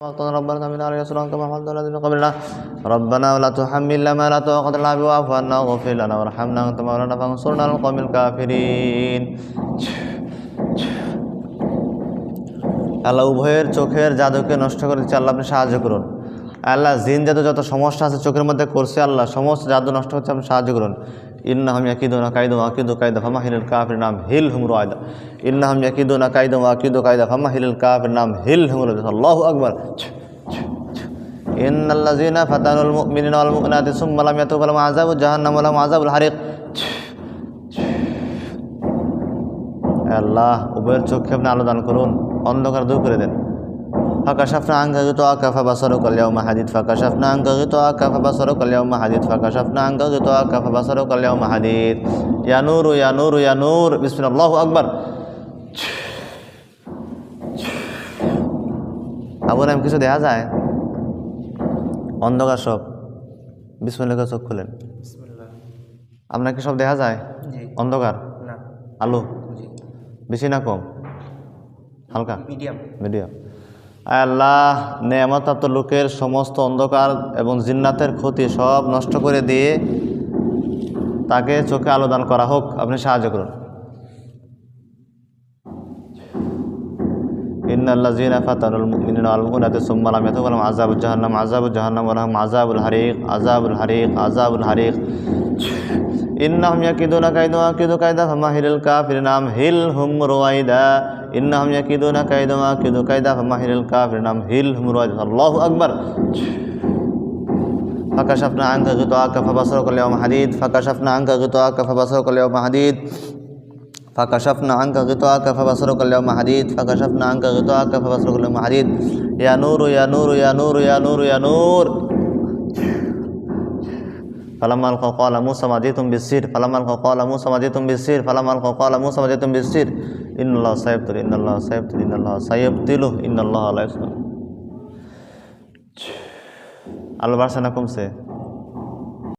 وقتنا ربنا من علينا سرا كما حملت على الذين قبلنا ربنا ولا تحملنا ما لا طاقة لنا به واعف عنا واغفر لنا وارحمنا أنت مولانا فانصرنا على القوم الكافرين আল্লাহ উভয়ের চোখের জাদুকে নষ্ট করে দিচ্ছে আল্লাহ আপনি সাহায্য করুন আল্লাহ জিন জাদু যত সমস্যা আছে চোখের মধ্যে করছে আল্লাহ সমস্ত জাদু নষ্ট হচ্ছে আপনি সাহায্য করুন ইন্নাহম ইয়াকিদুন আকাইদ ওয়াকিদু কায়দা ফামাহিলুল কাফির নাম হিল হুমর আয়দা ইন্নাহম ইয়াকিদুন আকাইদ ওয়াকিদু কায়দা ফামাহিলুল কাফির নাম হিল হুমর আল্লাহ আকবার। ইন্নাল্লাযিনা ফাতানুল মুমিনিনা ওয়াল মুমিনাতি সুম্মা লাম ইয়াতুবু লাহুম আযাবু জাহান্নাম ওয়া লাহুম আযাবুল হারিক। আল্লাহ, উভয়ের চোখে আপনি আলো দান করুন, অন্ধকার দূর করে দেন। ফাকাশাফনা আঙ্কা গিত আকাফা বাসর কলিয়াও মাহাদিদ ফাকাশাফনা আঙ্কা গিত আকাফা বাসর কলিয়াও মাহাদিদ ফাকাশাফনা আঙ্কা গিত আকাফা বাসর কলিয়াও মাহাদিদ ইয়ানুর ইয়ানুর ইয়ানুর বিসমিল্লাহু আকবার আবু নাম কিছু দেখা যায়? অন্ধকার সব। বিসমিল্লাহ চোখ খুলেন। আপনার কি সব দেখা যায়? অন্ধকার? আলো? বেশি না কম? হালকা? মিডিয়াম। মিডিয়াম। আল্লাহ নেয়ামতাত লোকের সমস্ত অন্ধকার এবং জিন্নাতের ক্ষতি সব নষ্ট করে দিয়ে তাকে চোখে আলো দান করা হোক। আপনি সাহায্য করুন। আজাবুল হারিক আজাবুল হারিক আজাবুল হারিক। إنهم يكيدون كيدا وأكيد كيدا فمهل الكافرين أمهلهم رويدا؟ إنهم يكيدون كيدا وأكيد كيدا فمهل الكافرين أمهلهم رويدا؟ الله أكبر. فكشفنا عنك غطاءك فبصرك اليوم حديد. فكشفنا عنك غطاءك فبصرك اليوم حديد. فكشفنا عنك غطاءك فبصرك اليوم حديد. فكشفنا عنك غطاءك فبصرك اليوم حديد. يا نور يا نور يا نور يا نور يا نور. ফালামাল কল আমু সমাধি তুম বিশির ফালামাল কল আমু সমাধি তুম বিশির ফালামাল কল আমু সমাধি তুম বিশির ইন্নআল্লাহ সাহেব তুল ইন্নআল্লাহ সাহেব তুল ইন্নআল্লাহ সাহেব তিলু ইন্নআল্লাহ আল্লাহ আল্লাহ বাড়ছে না কমছে?